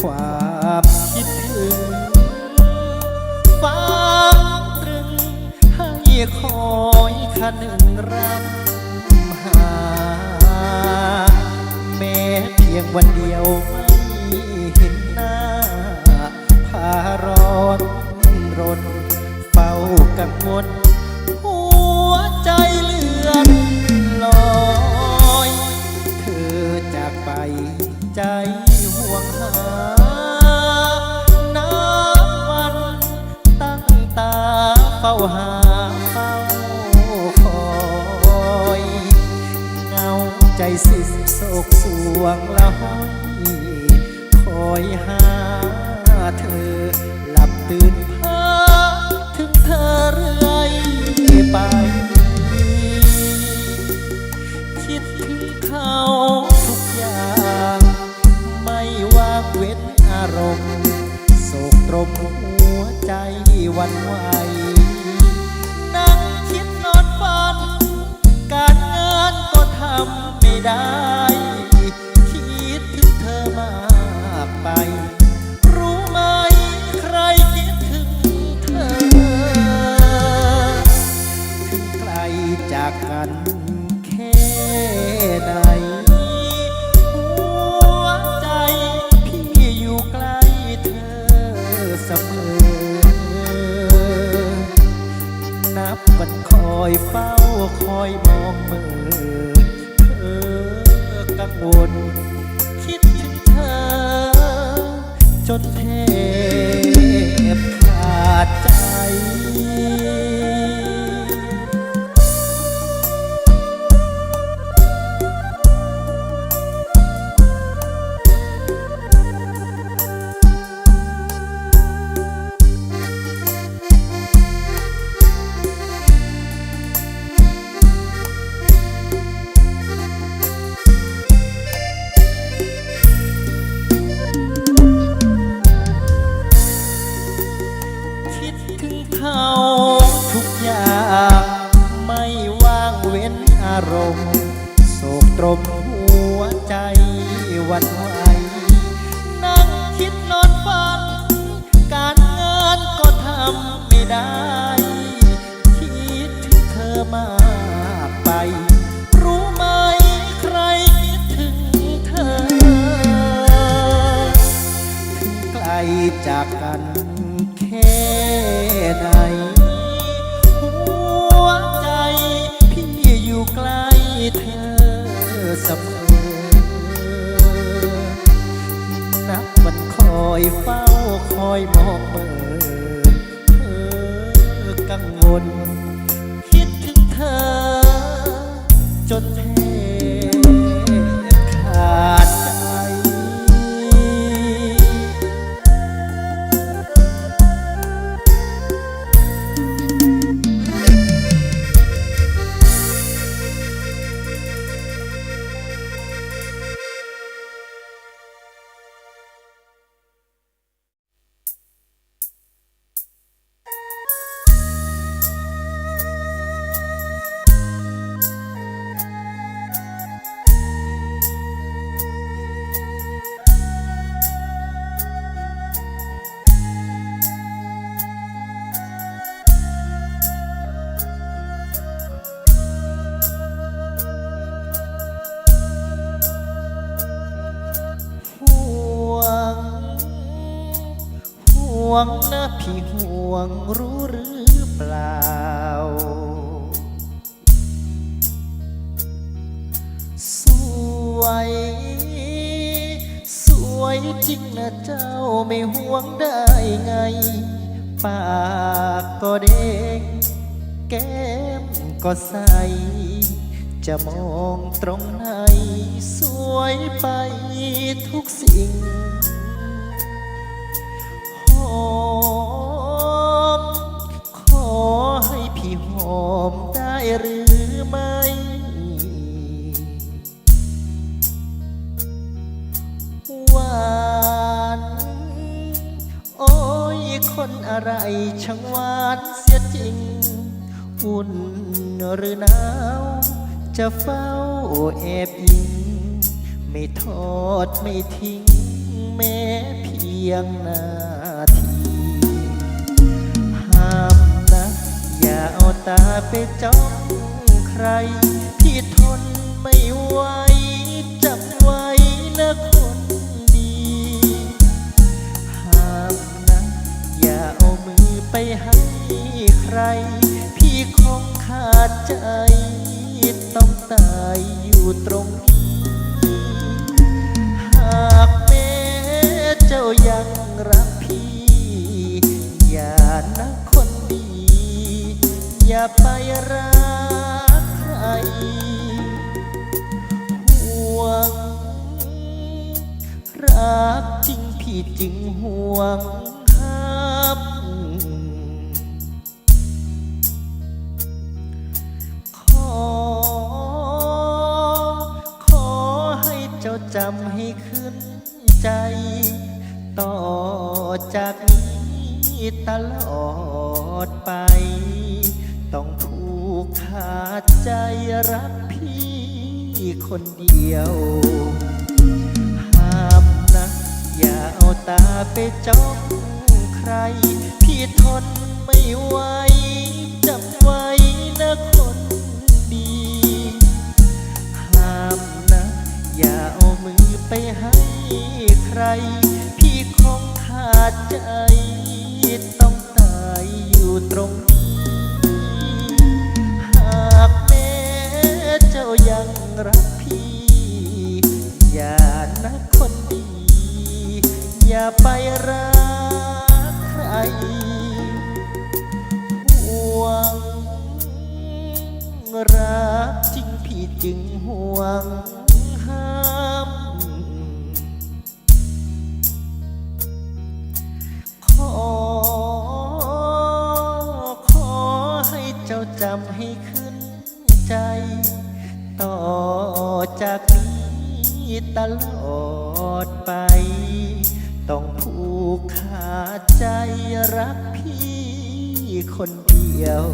ความคิดถึงฟังตรึงให้คอยคันหนึ่งรำหา แม้เพียงวันเดียวไม่เห็นหน้าพาร้อนรนเฝ้ากังวล เฝ้าหาเฝ้าคอยเงาใจสิ้นโศกสวงละห้อยคอยหาเธอ หลับตื่นพาถึงเธอเรื่อยไป คิดถึงเขาทุกอย่าง ไม่ว่าเว้นอารมณ์โศกตรมหัวใจวันไหว ไม่ได้ เขาทุกอย่างไม่ว่างเว้นอารมณ์โศกตรมหัวใจวัน อยมองเมื่อเธอกังวล คิดถึงเธอจนแท งนะพี่ห่วงรู้หรือเปล่า สวย สวยจริงนะเจ้าไม่ห่วงได้ไง ปากก็เด้งแก้มก็ใส จะมองตรงไหน สวยไปทุกสิ่ง อมได้หรือไม่ หวานโอ้ยคนอะไรช่างหวานเสียจริง อุ่นหรือหนาว จะเฝ้าแอบอิง ไม่ทอดไม่ทิ้งแม้เพียงนา อย่าเอาตาไปจ้องใครที่ทนไม่ไหวจำไว้นะคนดี ห้ามนะ อย่าเอามือไปให้ใคร พี่คงขาดใจ ต้องตายอยู่ตรงนี้ หากแม้เจ้ายังรัก อย่าไปรักใคร ห่วง รักจริงพี่จึงห่วงห้ามขอ ขอให้เจ้าจำให้ขึ้นใจ ต่อจากนี้ตลอดไป ขาดใจรักพี่คนเดียว ห้ามนะ อย่าเอาตาไปจ้องใคร พี่ทนไม่ไหวจำไว้นะคนดี ห้ามนะ อย่าเอามือไปให้ใคร พี่คงขาดใจ ต้องตายอยู่ตรง อย่าไปรักใครห่วง รักจริงพี่จึงห่วงห้าม ขอ ขอให้เจ้าจำให้ขึ้นใจ ต่อจากนี้ตลอดไป ต้องผูกขาดใจรักพี่คนเดียว